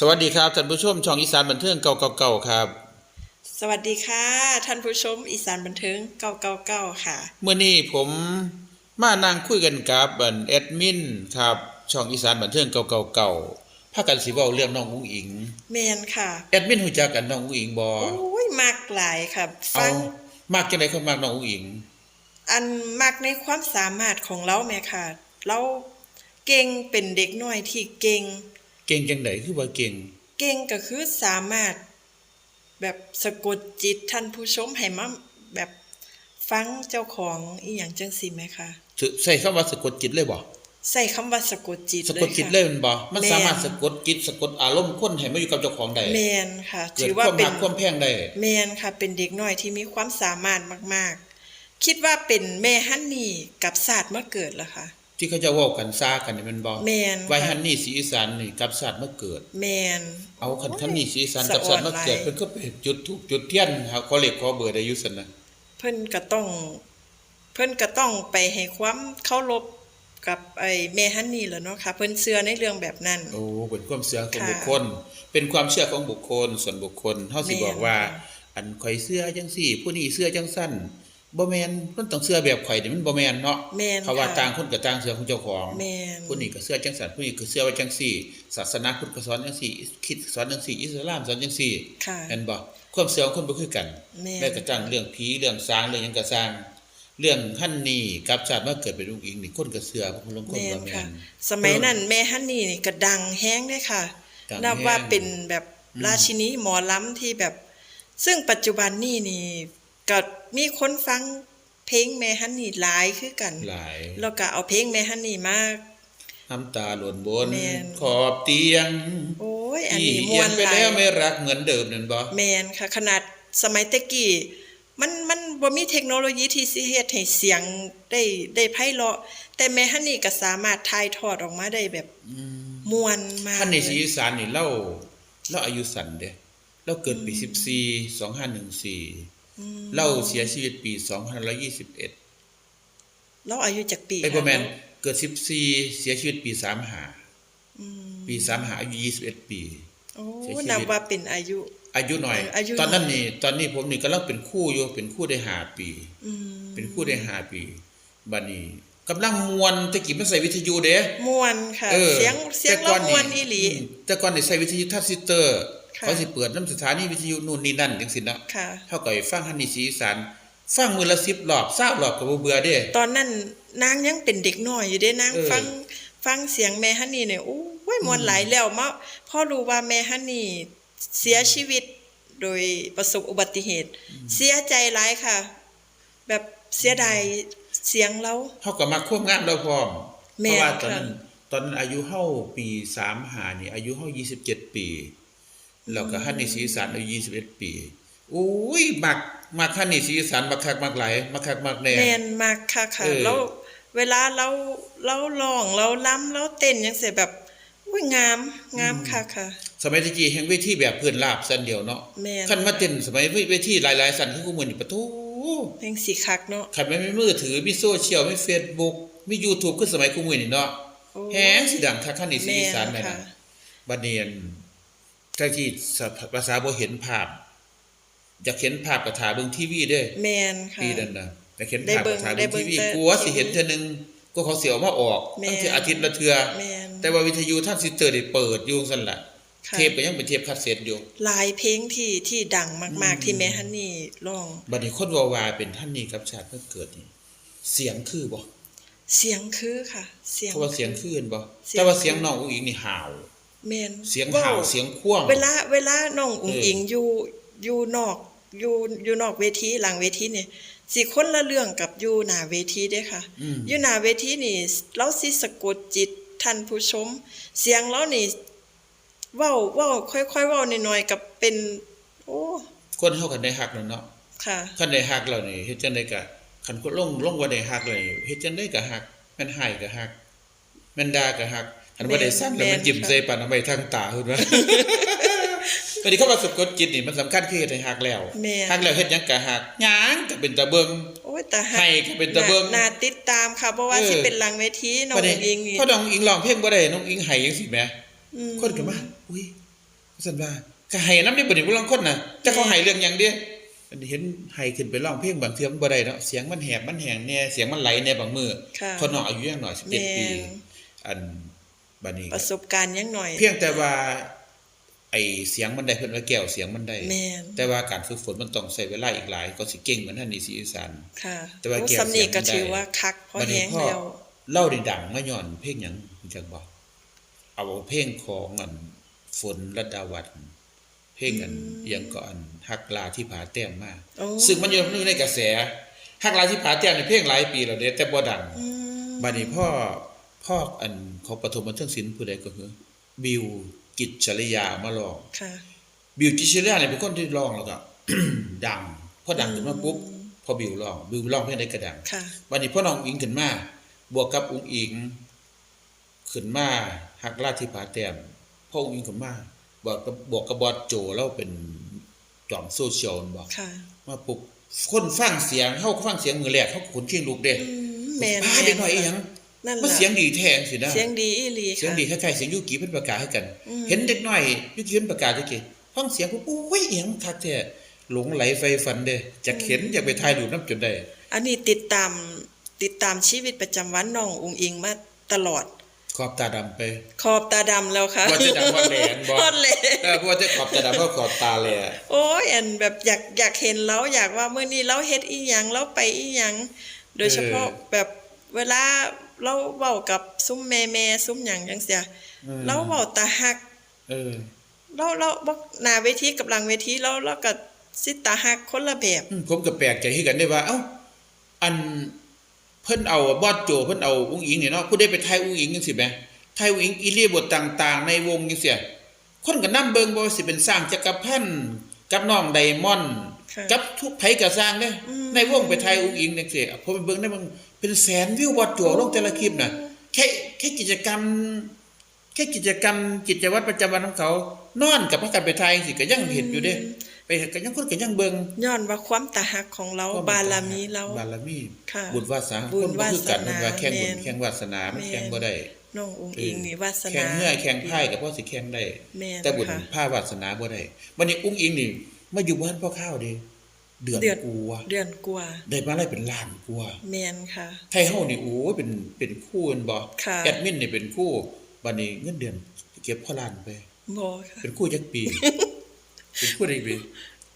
สวัสดีครับท่านผู้ชมช่องอีสานบันเทิงเก่าๆๆครับ สวัสดีค่ะ ท่านผู้ชมอีสานบันเทิง999ค่ะ เมื่อนี้ผมมานั่งคุยกันกับอันแอดมินครับช่องอีสานบันเทิงเก่าๆๆพากันสิเว้าเรื่องน้องอุ้งอิงแมนค่ะแอดมินฮู้จักกันน้องอุ้งอิงบ่โอ้ยมากหลายค่ะเอาฟังมากจังได๋คนมากน้องอุ้งอิง อันมากในความสามารถของเราแม่ค่ะ เราเก่งเป็นเด็กน้อยที่เก่ง เก่งจังไดคือว่าเก่ง เก่งก็คือสามารถ แบบสะกดจิตท่านผู้ชมให้มาแบบฟังเจ้าของอีหยังจังสิแม่ค่ะถือใส่คำว่าสะกดจิตเลยบ่ใส่คำว่าสะกดจิตสะกดจิตค่ะเลยแมันบ่มันแม่นสามารถสะกดจิตสะกดอารมณ์คนให้มาอยู่กับเจ้าของได้แมนค่ะเกิถืดอคว่าวามเป็รันกความแพงได้แมนค่ะ เป็นเด็กน้อยที่มีความสามารถมาก ๆ คิดว่าเป็นแม่ฮันนี่กับศาสตร์มาเกิดล่ะค่ะ ที่เขาจะเว้ากันซ่ากันนี่แมันบ่แม่นไว้ค่ะฮันนี่สีอีสานนี่กับศาสตร์มาเกิด แมนเอาคันคันนี้สีสันสะกับอ่สัอนนมาหลายเกิดเพิ่นก็ไปจุดทูปจุดเทียนหาขอเลขขอเบอร์ได้อยู่ซั่นน่ะเพิ่นก็ต้อง เพิ่นก็ต้องไปให้ความเคารพกับไอ้แม่ฮันนี่แหล้วเนาะค่ะ เพิ่นเชื่อในเรื่องแบบนั้น โอ้เป็นความเชื่อของค่ะบุคคล เป็นความเชื่อของบุคคลส่วนบุคคลเฮาสิแม่นบอกว่าค่ะอันข่อยเชื่อจังซี่ ผู้นี้เชื่อจังซั่น บ่แม่นมันต้องเชื่อแบบข่อยนี่มันบ่แม่นเนาะแม่นเพราะว่าค่ะต่างคนก็ต่างเชื่อของเจ้าของแม่นผู้นี้ก็เชื่อจังซั่นผู้นี้ก็เชื่อว่าจังซี่ ศาสนาพุทธก็สอนจังซี่คริดสอนจังซี่อิสลามสอนจังซี่ค่ะแม่นบ่ความเชื่อของคนบ่คือกันแม่นแม้กระทั่งเรื่องผีเรื่องสางเรื่องหยังก็สร้าง เรื่องท่านนี่กับชาติมาเกิดเป็นลูกอิงนี่คนก็เชื่อคนลงคนแม่นว่าแม่ค่ะนสมัยนั้นแม่ฮันนี่นี่ก็ดังแฮงเด้ค่ะดังนับแฮงว่าเป็นแบบอืมราชินีหมอลำที่แบบ ซึ่งปัจจุบันนี่นี่ ก็มีคนฟังเพลงแม่ฮันนี่หลายคือกันหลายแล้วก็เอาเพลงแม่ฮันนี่มาน้ำตาหล่นบนแม่นขอบเตียง โอ้ย อันที่นี้มเอีวยนงไปหลาแล้วยไม่รักเหมือนเดิมนั่นบ่แมนค่ะ ขนาดสมัยตะกี้มันมันบ่มีเทคโนโลยีที่สิเฮ็ดให้เสียงได้ได้ไพเราะ แต่แม่ฮันนี่ก็สามารถถ่ายทอดออกมาได้แบบมวนมากท่านในเลยศรีอีสานนี่เล่าเล่าอายุสั้นเด้เล่าเกิดปี14 2514 เล่าเสียชีวิตปี2521เราอายุจักปีไอ้ยบ่ค่ะแม่นเราเกิด14เสียชีวิตปี35อืมปี35อายุ21ปีโอ้เสียชีวิตนับว่าเป็นอายุ อายุหน่อยอายุตอนนั้นหน่อยนี่ ตอนนี้ผมนี่ก็ลังเป็นครู่อยู่เป็นครู่ได้ห้าปีอืมเป็นครู่ได้ห้าปีบัดนี้กำลังมวนตะกี้มันใส่วิทยุเด้มวนค่ะออเสียงเสียงแต่เราก่อนมวนอีหลีมแต่ก่อนนี่ใส่วิทยุทัสซิสเตอร์ค่ะ เขาสิเปิดน้ำสถานีวิทยุนู่นนี่นั่นจังซี่เนาะค่ะเฮาก็ไปฟังฮันนี่สีอีสานฟังมื้อละ10รอบ20รอบก็บ่เบื่อเด้ตอนนั้นนางยังเป็นเด็กน้อยอยู่เด้นางเออฟังฟังเสียงแม่ฮันนี่เนี่ยโอ้ยมวนหลายแล้วมาพอรู้ว่าแม่ฮันนี่เสียชีวิตโดยประสบอุบัติเหตุ เสียใจหลายค่ะ แบบเสียดายเสียงเราเฮาก็มาควบงานเราพร้อมแม่เพราะว่าตอนค่ะนั้นตอนนั้นอายุเฮาปี35นี่อายุเฮา27ปี แล้วก็ฮันนี่สีอีสานอายุ21ปีโอ้ยมักมักฮันนี่สีอีสานมักคักมักหลายมักคักมักแน่แม่นมากค่ะค่ะเออแล้วเวลาเราเราร้องเราล้ำเราเต้นจังซี่แบบอุ้ยงามงามค่ะค่ะ สมัยตะกี้แห่งเวทีแบบเพื่อนลาบสันเดียวเนาะแม่นคันมาเต้นสมัยเวทีหลายๆสันคือกูมื้อนี่ปะทูเพลงสีคักเนาะคันไม่มีมือถือมีโซเชียลมี Facebook มี YouTube คือสมัยกูมื้อนี่เนาะโอ้แฮงสิดังคักคันนี่สีอีสานแม่นั่นนค่ะน่ะบัดนี้อัน ถ้าที่ภาษาบ่เห็นภาพ อยากเห็นภาพก็ถ่าเบิ่งทีวีเด้อแม่นค่ะปีนั้นน่ะอยากเห็นได้ภาพเบิ่ก็งถ่าได้เบิ่งเบิ่ทีงวีแต่กลัวสิเห็นเทื่อนึงก็เขาสิเอามาออกแม่นตั้งแต่อาทิตย์ละเทื่อแม่นแต่ว่าวิทยุท่านสิเตอร์ได้เปิดอยู่ซั่นล่ะค่ะเทปก็ยังเป็นเทปคาสเซ็ตอยู่หลายเพลงที่ที่ดังมากๆที่แม่ฮันนี่ร้องบัดนี้คนว่าวาเป็นท่านนี้กับชาติเพิ่งเกิดนี่เสียงคือบ่เสียงคือค่ะ เสียงเพราะว่าเสียงคือบ่เสียงแต่ว่าเสียงน้องอุ้งอิงนี่ห่าว แม่นเสียงห่าวเสียงคว่วง เวลาเวลาน้องอุ๋งเอออิอิงอยู่อยู่นอกอยู่อยู่นอกเวทีหลังเวทีนี่สิคนละเรื่องกับอยู่หน้าเวทีเด้ค่ะอืมอยู่หน้าเวทีนี่เราสิสะกดจิตท่านผู้ชม เสียงเรานี่เว้าเว้าค่อยๆเว้าหน่อยๆกับเป็น โอ้คนเฮากันได้ฮักแล้วเนาะค่ะคันได้ฮักแล้วนี่เฮ็ดจังได๋ก็คันคนลงลงว่าได้ฮักแล้วนี่เฮ็ดจังได๋ก็ฮักแม่นให้ก็ฮักแม่นด่าก็ฮัก คันบ่ได้สั่นแล้วมันยิ้มใส่ปานเอาไว้ทางตาเพิ่นว่าบัดนี้คำว่าสะกดจิตนี่มันสำคัญคือเฮ็ดให้ฮักแล้วแม่นฮักแล้วเฮ็ดหยังก็ฮักหยังก็เป็นตาเบิ่งโอ้ยแต่ให้ก็เป็นตะเบิ่งน่าติดตามค่ะเพราะว่าเออสิเป็นหลังเวทีน้องบัดนี้อิงนี่พอน้องอิงร้องเพลงบ่ได้น้องอิงให้จังซี่แหมอืมคนก็มาอุ้ยซั่นว่าก็ให้นำได้บ่นี่ผู้ลางคนน่ะแต่เขาให้เรื่องหยังเด้อันนี้เห็นให้ขึ้นไปร้องเพลงบางเทื่อมันบ่ได้เนาะเสียงมันแหบมันแหงแน่เสียงมันไหลแน่บางมื้อค่ะคนน้องอายุยังน้อยแม่17ปีนอัน บัดนี้ประสบการณ์ยังหน่อย เพียงแต่ว่า ไอ้เสียงมันได้เพิ่นว่าแก้วเสียงมันได้แม่นแต่ว่าการฝึกฝนมันต้องใช้เวลาอีกหลาย ก็สิเก่งเหมือนท่านนี่สิอีสานค่ะ แต่ว่าโอ้แก้วสำนีก็เสียงมันได้ถือว่าคักพอบัดแห้นี้งพ่อแล้วเล่าได้ดังมาย้อนเพลงหยังรู้จักบ่เอาเพลงของอันฝนระดาวันเพลงอันอิหยังก็อันฮักลาที่ผาแต้มมาโอ้ซึ่งมันอยู่ในกระแสฮักลาที่ผาแต้มในเพลงหลายปีแล้วเด้แต่บ่ดังอืมบัดนี้พ่อ พ่ออันของปฐมบันเทิงศิลป์ผู้ใดก็คือบิวกิจจริยามาร้องค่ะบิวกิจจริยาเนี่ยเป็นคนที่ร้องแล้วก็ดังพอดังขึ้นมาปุ๊บพอบิวร้องบิวร้องเพลงได้ก็ดังค่ะวันนี้พ่อน้องอิงขึ้นมาบวกกับอุ้งอิงขึ้นมาหักลาดที่ผาแต้มพ่ออุ้งอิงขึ้นมาบวกกับบวกกับบอสโจแล้วเป็นจอมโซเชียลบอกค่ะมาปุ๊บคนฟังเสียงเฮาก็ฟังเสียงมือแรกเฮาก็ขนเคียงลูกเด้อืมแม่นป้าเด็กน้อยอีหยัง นั่นมันล่ะเสียงดีแท้จังซี่นะเสียงดีอีหลีค่ะเสียงดีคล้ายๆเสียงยูกิเพิ่นประกาศให้กันอืมเห็นเด็กน้อยยูกิเพิ่นประกาศจังซี่ฟังเสียงปุ๊บโอ้ยอีหยังคักแท้หลงไหลไฟฝันเด้จะเห็นอยากไปถ่ายรูปนํจนได้ อันนี้ติดตามติดตามชีวิตประจำวันน้องอุงอิงมาตลอด ขอบตาดำไป ขอบตาดำแล้วค่ะว่าจะดำว่าแหลนบ่ฮอดแหลนเออเพราะว่าจะขอบตาดำเพราะขอบตาแหลโอ้ยอันแบบอยากอยากเห็นแล้วอยากว่ามื้อนี้เราเฮ็ดอีหยังเราไปอีหยัง โดยเฉพาะแบบเวลา เราเว้ากับซุ้มแม่ๆซุ้มหยังจังซี่เราเว้าตาฮักเออเราเราบ่หน้าเวทีกับหลังเวทีเราเราก็สิตาฮักคนละแบบอืมผมก็แปลกใจให้กันได้ว่า เอ้า อันเพิ่นเอาบอสโจเพิ่นเอาอุ้งอิงเนี่ยเนาะผู้ได้ไปไทยอุ้งอิงจังซี่แหมไทยอุ้งอิงอีเลียบทต่าง ๆ ในวงจังซี่คนก็นำเบิ่งบ่ว่าสิเป็นสร้างจักรพันธ์กับน้องไดมอนด์ค่ะกับทุกไผก็สร้างเด้ในวงไปไทยอุ้งอิงจังซี่ผมไปเบิ่งได้เบิ่ง เป็นแสนวิวบอสโจลงแต่ละคลิปน่ะแค่แค่กิจกรรม แค่กิจกรรมกิจวัตรประจำวันของเขา นอนกับพระกันไปไทยสิก็ยังเห็นอยู่เด้ไปก็ยังคนก็ยังเบิ่งย้อนว่าความตาฮักของเราบารมีเราบารมีค่ะบุญวาสนาบุคญนบ่คือกันวาสนามันว่าแข่งบุญแม่นแข่งวาสนามันแม่นแข่งบ่ได้น้องอุงอิงนี่วาสนาแข่งเมื่อยแข่งไพ่ก็พอสิแข่งได้แม่นแต่บุญค่ะผ้าวาสนาบ่ได้วันนี้อุ้งอิงนี่มาอยู่บ้านพ่อข้าวเด้ เดือนเดือน กลัวาเดือนกว่าได้มาได้เป็นล้านกว่าแมนค่ะ ไทยเฮานี่โอ้ยเป็นเป็นคู่กันบ่ค่ะ แอดมินนี่เป็นคู่บัดนี้เงินเดือนเก็บพ่อล้านไปบ่ค่ะ เป็นคู่จักปี เป็นคู่ได้ปี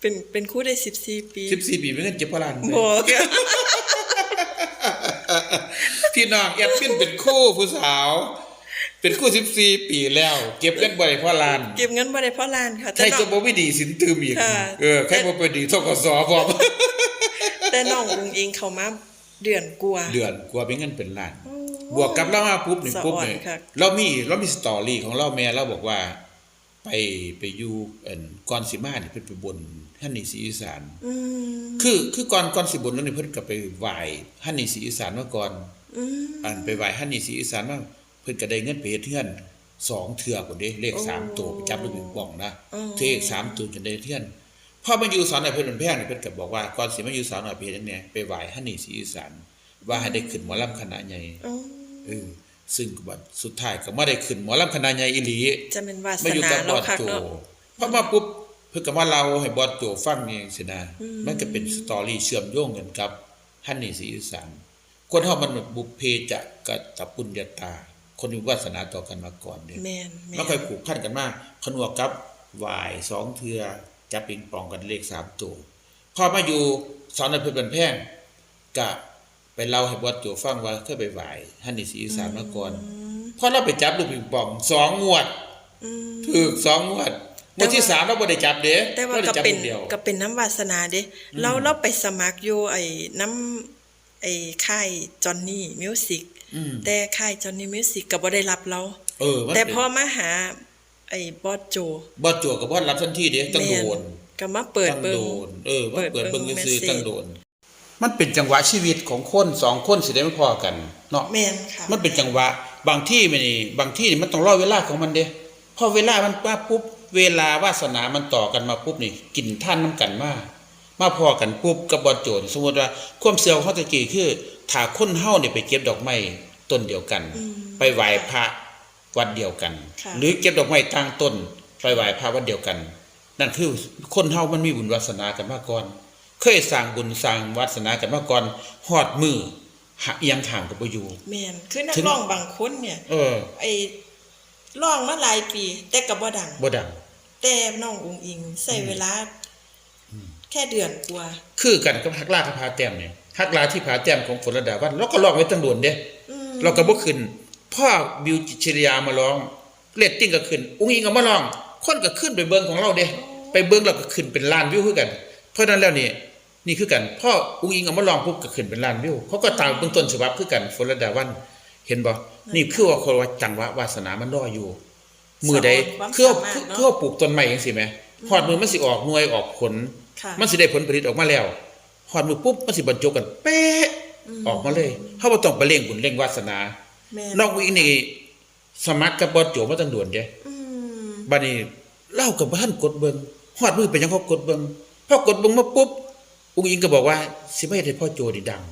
เป็นเป็นคู่ได้14ปี14ปีเป็นเงินเก็บพ่อล้านไปบ่ค่ะพี่น้องแอดมินเป็นคู่ผู้สาว เป็นคู่14ปีแล้ว เก็บเงินบ่ได้พ่อล้าน เก็บเงินบ่ได้เพราะล้านค่ะใคแต่รน้อจะงบ่ไม่ดีสินตืมอีกค่ะเออใครบ่ไปดีทกสพร้อมแต่น้องอุงอิงเข้ามาเดือนกว่าเดือนกลัวเป็นเงินเป็นล้านโอ้บวกกับเรามาปุ๊บนี่สะอ่อนปุ๊บนี่ค่ะเรามีเรามีสตอรี่ของเราแม่เราบอกว่า ไปไปอยู่เอิ่นก่อนสิมานี่เพิ่นไปบนฮั่นนี่ศรีอีสานอืมคือคือก่อนก่อนสิบนแล้วนี่เพิ่นก็ไปไหว้ฮั่นนี่ศรีอีสานมาก่อนอืมอันไปไหว้ฮั่นนี่ศรีอีสานมาเพิ่นก็ได้เงินไปเฮ็ดเทือนสองเทื่อพุ่นเด้เลขสามตัวไปจับลูกปิงปองนะเลขสามตัวจนได้เทือนพอมาอยู่สอนให้เพิ่นเป็นแพงนี่เพิ่นก็บอกว่าก่อนสิมาอยู่สอนให้เพิ่นเนี่ยไปไหว้ฮั่นนี่ศรีอีสานว่าให้ได้ขึ้นหมอลำคณะใหญ่อ๋อเออซึ่งก็บัดสุดท้ายก็บ่ได้ขึ้นหมอลำคณะใหญ่อีหลีจะเป็นวาสมาอยู่นากับบเราอสคักโจเนาะพอมาปุ๊บเพิ่นก็มาเล่าให้บอสโจฟังนี่สินะมันก็เป็นสตอรี่เชื่อมโยงกันกับฮั่นนี่ศรีอีสานคนเฮามันบุพเพจะกะตะปุญญาตา คนมีวาสนาต่อกันมาก่อนเด้แม่นแม่มันค่อยผูกพันกันมาขนวกกับหวายสองเทือจับปิงปองกันเลขสามตัวพอมาอยู่สอนในเพิ่นเป็นแพงกะไปเล่าให้บอสโจฟังว่าเคยไปไหว้ฮั่นนี่ศรีอีสานมาก่อนพอเราไปจับลูกปิงปองสองงวดอืมถูกสองงวดงวดที่สามเราบ่ได้จับเด้แต่ว่าเราได้ก็จับเป็นลูกเดียวก็เป็นน้ำวาสนาเด้เราเราไปสมัครอยู่ไอ้น้ำไอ้ค่ายจอนนี่มิวสิก อืมแต่ค่ายจอนนี่มิวสิกก็บ่ได้รับเรา เออมันแต่เป็นพอมาหา ไอ้บอสโจบ่จั่วกับบ่รับทันทีเด้ต้องโดนแม่ก็มาเปิดต้องเบิ่โดง นเออมาเปิดเบิ่งเปิดเบิ่งซื่อ message ๆต้องโดน มันเป็นจังหวะชีวิตของคนสองคนสิได้ไม่พอกันเนาะ แม่นค่ะ มันเป็นจังหวะ บางที่มันนี่บางที่นี่มันต้องรอเวลาของมันเด้พอเวลามันป้าปุ๊บเวลาวาสนามันต่อกันมาปุ๊บนี่กินท่านน้ำกันมา มาพอกันปุ๊บกับบอโจรสมมติว่าความเสียวของเขาตะกี้คือถ้าคนเฮาเนี่ยไปเก็บดอกไม้ต้นเดียวกัน ไปไหว้พระวัดเดียวกันค่ะหรือเก็บดอกไม้ต่างต้นไปไหว้พระวันเดียวกัน นั่นคือคนเฮามันมีบุญวาสนากันมาก่อน เคยสร้างบุญสร้างวาสนากันมาก่อนฮอดมือหาเอียงทางก็บ่อยู่แม่นคือนักถึงร้องบางคนเนี่ยเออไอ้ร้องมาหลายปี แต่ก็บ่ดังบ่ดังแต่น้องอุงอิงใช้เวลา แค่เดือนกว่า คือกันกับฮักลากับพาแต้มเนี่ยฮักลาที่พาแต้มของฝนระดาวันเราก็ร้องไว้ตั้งโดนเด้อืมเราก็บ่ขึ้นพ่อบิวจิตรยามาร้องเรตติ้งก็ขึ้น อุ้งอิงก็มาร้อง คนก็ขึ้นไปเบิ่งของเราเด้ ไปเบิ่งเราก็ขึ้นเป็นล้านวิวคือกัน เพราะฉะนั้นแล้วนี่นี่คือกันพ่ออุ้งอิงก็มาร้องปุ๊บก็ขึ้นเป็นล้านวิวเขาก็ตามเบื้องต้นฉบับคือกันฝนระดาวันเห็นบ่นี่คือว่าคนว่าจังหวะวาสนามันรออยู่ มือใดความคือเอาสามารถเนอะคือเอาปลูกต้นไม้จังซี่แหมพอดมือมันสิออกหน่วยออกผลค่ะ มันสิได้ผลผลิตออกมาแล้วหอดมือปุ๊บมันสิบรรจบกันเป๊ะออกมาเลยเฮาบ่ต้องไปเร่งบุญเร่งวาสนาแม่นอกวินี่สมัครกับบอสโจมาตั้งด่วนเด้อืมบัดนี้เล่ากับบ่ทันกดเบิ่งฮอดมือไปยังเขากดเบิ่งพอกดเบิ่งมาปุ๊บอุ้งอิงก็บอกว่า สิบ่เฮ็ดให้พ่อโจนี่ดัง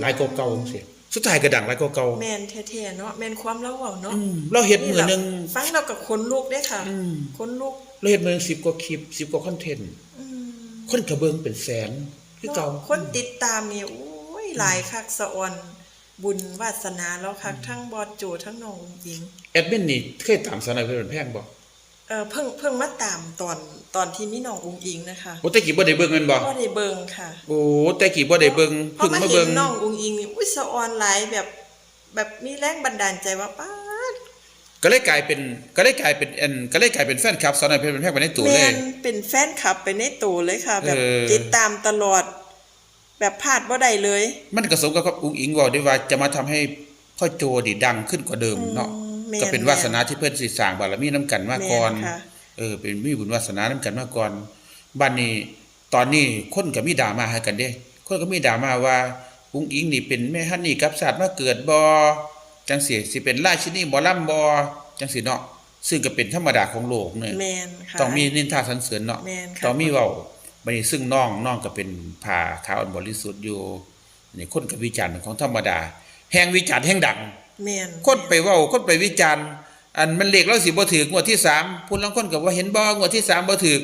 หลายกว่าเก่าจังซี่สุดท้ายก็ดังหลายกว่าเก่าแม่นแท้ๆเนาะแม่นความเล่าเว้าเนาะอืมเราเฮ็ดมือหนึงฟังเรากับคนลูกเด้ค่ะอืมคนลูกเราเฮ็ดมือหนึง10กว่าคลิป10กว่าคอนเทนต์อืม คนก็เบิ่งเป็นแสนคือเก่าคนติดตามนี่โอ้ยหลายคักสะออน บุญวาสนาแล้วคักทั้งบอดโจทั้งน้องหญิงแอดมินนี่เคยตามสาวน้อยเพชรบ้านแพงบ่เออเพิ่งเพิ่งมาตามตอนตอนที่มีน้องอุงอิงนะคะโอ้แต่กี้บ่ได้เบิ่งแม่นบ่ก็ได้เบิ่งค่ะ โอ้แต่กี้บ่ได้เบิ่งพอเพิ่งมามาเห็เบิ่นงน้องอุงอิงนี่อุ้ยสะออนหลายแบบ แบบมีแรงบันดาลใจว่าป้าด ก็เลยกลายเป็นก็เลยกลายเป็นอันก็เลยกลายเป็นแฟนคลับสาวน้อยเพชรบ้านแพงไปในตัวเลแม่ย นเป็นแฟนคลับไปในตัวเลยค่ะ แบบเออ ติดตามตลอด แบบพลาดบ่ได้เลย มันก็สมกับกับอุ้งอิงเว้าได้ว่าจะมาทำให้พ่อโจนี่ดังขึ้นกว่าเดิมเนาะอืมแม่นก็เป็นวาสนาที่เพิ่นสิสร้างบารมีนํกันมาก่อนแม่นค่ะ เออเป็นมีบุญวาสนานํกันมาก่อนบัดนี้ ตอนนี้คนก็มีดราม่าให้กันเด้คนก็มีดราม่าว่าอุ้งอิงนี่เป็นแม่ฮันนี่กับศาสตร์มาเกิดบ่ จังสิสิเป็นราชินีหมอลำบ่จังสิเนาะซึ่งก็เป็นธรรมดาของโลกเนี่ยแม่นค่ะต้องมีนินทาสรรเสริญเนาะแม่นค่ะต้องมีเว้าบัดนี้ซึ่งน้องน้องก็เป็นผ่าขาวอันบริสุทธิ์อยู่นี่คนก็วิจารณ์ของธรรมดา แห่งวิจารณ์แห่งดังแม่นคนไปเว้าคนไปวิจารณ์ อันมันเลขเราสิบ่ถูกงวดที่3ผู้ลางคนก็ว่าเห็นบ่งวดที่3บ่ถูก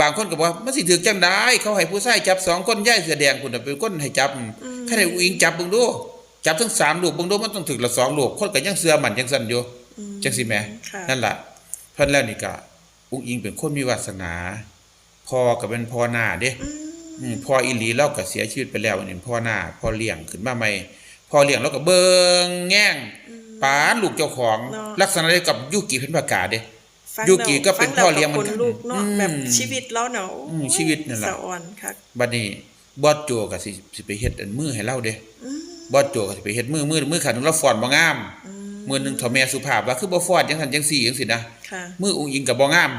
บางคนก็บอกว่ามันสิถูกจังได๋เขาให้ผู้ชายจับสองคนย้ายเสื้อแดงพุ่นน่ะเป็นคนให้จับคันให้อุ้งจับเบิ่งดู จับทั้งสามลูกเบิ่งดูมันต้องถูกละสองลูกคนก็ยังเชื่อมั่นจังซั่นอยู่จังสิแหมค่ะนั่นล่ะเพิ่นแล้วนี่ก็อุ้งอิงเป็นคนมีวาสนาพ่อก็เป็นพ่อหน้าเด้อืมพ่ออีหลีเราก็เสียชีวิตไปแล้วอันนี้พ่อหน้าพ่อเลี้ยงขึ้นมาใหม่พ่อเลี้ยงเราก็เบิ่งแง่งปานลูกเจ้าของเนาะลักษณะเดียวกับยุกิเพ็ญประกาศเด้ฟังยูกิก็เป็นฟัพ่อเลี้ยงเหมืคอนนกันลูกเนาะอืมแบบชีวิตเราเนาะอืมชีวิตนั่นล่ะสะออนค่ะบัดนี้บอสโจก็สิสิไปเฮ็ดอันมือให้เราเด้ บอสโจก็สิไปเฮ็ดมือมือมือขาดนึงเราฟ้อนบ่งามมือหนึงเฒ่าแม่สุภาพว่าคือบ่ฟ้อนจังซั่นจังซี่จังซี่นะค่ะมืออุ้งอิงก็บ่งาม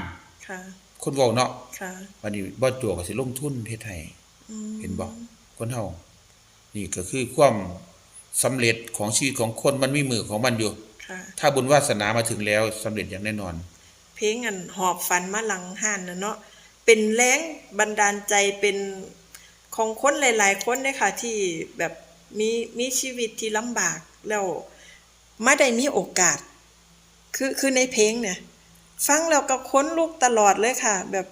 ค่ะคนเว้าเนาะค่ะบัดนี้บอสโจก็สิลงทุนเฮ็ดให้เห็นบ่คนเฮานี่ก็คือความสำเร็จของชีวิตของคนมันมีมือของมันอยู่ค่ะถ้าบุญวาสนามาถึงแล้วสำเร็จอย่างแน่นอน เพลงอันหอบฝันมาหลังห้านน่ะเนาะเป็นแรงบันดาลใจเป็นของคนหลาย ๆ คนเด้ค่ะที่แบบ มีมีชีวิตที่ลำบากแล้วไม่ได้มีโอกาส คือคือในเพลงเนี่ย ฟังแล้วก็ค้นลุกตลอดเลยค่ะ แบบ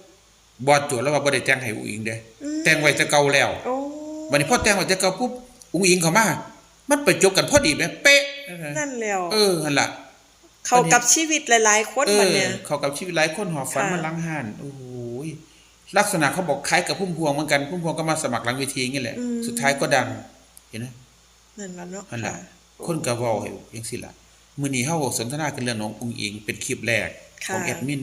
บอดโจทย์แล้วว่าบ่ได้แต่งให้อุ้งอิงเด้แต่งไว้แต่เก่าแล้วโอ้วันนี้พอแต่งไว้แต่เก่าปุ๊บอุ้งอิงเข้ามา มันไปจบกันพอดีแม่เป๊ะนั่นแล้วเออหั่นล่ะเข้ากับชีวิตหลายๆคนเอบัดอเนี่ยเข้ากับชีวิตหลายคนหอบฝันค่ะมาหลังห้านโอ้โหยลักษณะเขาบอกคล้ายกับพุ่มพวงเหมือนกันพุ่มพวงก็มาสมัครหลังเวทีอย่างนี้แหละ สุดท้ายก็ดัง เห็นไหมนั่นล่ะเนาะนั่นล่ะค่ะคนก็เว้าให้จังซี่ล่ะมื้อนี้เฮาสนทนากันเรื่องน้องอุ้งอิงเป็นคลิปแรกของค่ะแอดมิน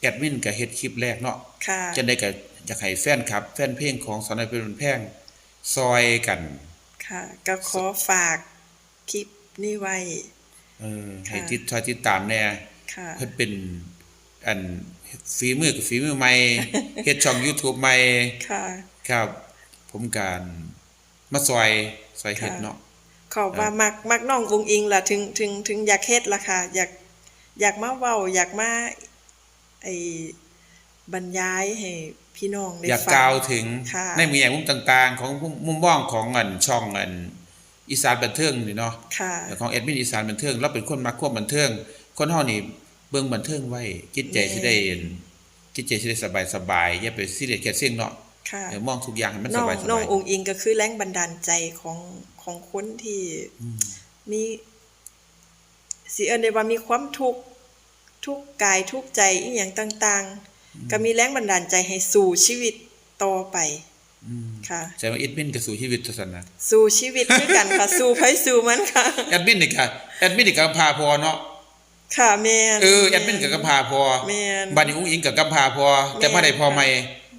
แอดมินก็เฮ็ดคลิปแรกเนาะค่ะจะได้ก็อยากให้แฟนครับ แฟนเพลงของสอนอยเป็นแพงซอยกัน ค่ะ ก็ขอฝากคลิปนี้ไว้เออค่ะให้ติดชอยติดตามแน่ค่ะเพิ่นเป็นอันฝีมือกับฝีมือใหม่เฮ็ดช่อง YouTube ใหม่ค่ะ ครับ ผมการ มาซอยซอยเฮ็ดค่ะเนาะขอบว่ามักมักน้องอุงอิงล่ะถึงถึงถึงอยากเฮ็ดล่ะค่ะอยากอยากมาเว้าอยากมาไอ้บรรยายให้พี่น้องได้อยากฟังกล่าวถึงค่ะในมุมใหญ่มุมต่าง ๆ ของมุมมุมมองของอันช่องอันอีสานบันเทิงนี่เนาะค่ะของแอดมินอีสานบันเทิงเราเป็นคนมักควบบันเทิงคนเฮานี่เบิ่งบันเทิงไว้จิตใจสิได้จิตใจสิได้สบายสบายๆอย่าไปซีเรียสแค่เสียงเนาะค่ะเออ มองทุกอย่างให้มันน้สองบายสน้อบางยองค์อิงก็คือแรงบันดาลใจของของคนที่มีสิเอิ้นได้ว่ามีความทุกข์ทุกข์กายทุกข์ใจอีหยังต่าง ๆ ก็มีแรงบันดาลใจให้สู่ชีวิตต่อไปอืมค่ะใช่ว่าแอดมินก็สู่ชีวิตตัวซั่นนะสู่ชีวิตคือกันค่ะสู่ไผสู่มันค่ะแอดมินนี่ก็แอดมินนี่ก็กำพร้าพอเนาะค่ะแม่นเออแอดมินก็กำพร้าพอแม่นบัดนี้อุ้งอิงก็กำพร้าพอแต่บ่ได้พอใหม่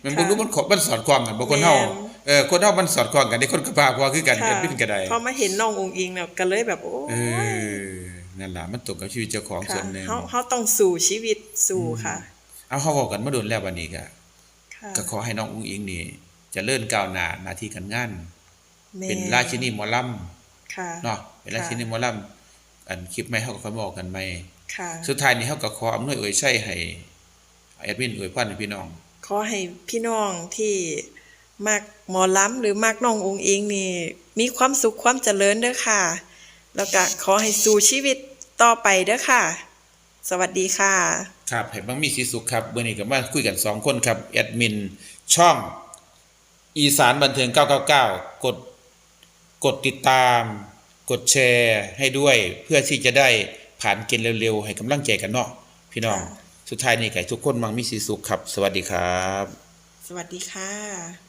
มันบ่ค่ะรู้มันขอมันสอดคล้องกันบ่คนเฮาแม่นเออคนเฮามันสอดคล้องกันได้คนกำพร้าพอคือกันแอค่ะดมินก็ได้พอมาเห็นน้ององค์อิงเนี่ยก็เลยแบบโอ้เออนั่นล่ะมันตรงกับชีวิตเจ้าของส่ค่ะวนหนึงเฮาเฮาต้องสู่ชีวิตสู่ค่ะ เอาเฮาเว้ากันมาโดนแล้วบัดนี้ก็ค่ะก็ขอให้น้องอุ้งอิงนี่เจริญก้าวหน้าหน้าที่การงานแม่เป็นราชินีหมอลำค่ะเนาะเป็นราชินีหมอลำอันคลิปใหม่เฮาก็ค่อยมาบอกกันใหม่ค่ะสุดท้ายนี้เฮาก็ขออำนวยอวยชัยให้แอดมินอวยพรให้พี่น้อง ขอให้พี่น้องที่มักหมอล้ำหรือมักน้ององค์อิงนี่ มีความสุขความเจริญเด้อค่ะ แล้วก็ขอให้สู่ชีวิตต่อไปเด้อค่ะ สวัสดีค่ะ ครับให้บังมีสีสุขครับเมื่อนี้ก็มาคุยกันสองคนครับแอดมินช่องอีสานบันเทิง 999 กดกดติดตาม กดแชร์ให้ด้วยเพื่อที่จะได้ผ่านเกณฑ์เร็วๆ ให้กำลังใจกันเนาะพี่น้อง สุดท้ายนี้ก็ให้ทุกคนมังมีสีสุขครับ สวัสดีครับ สวัสดีค่ะ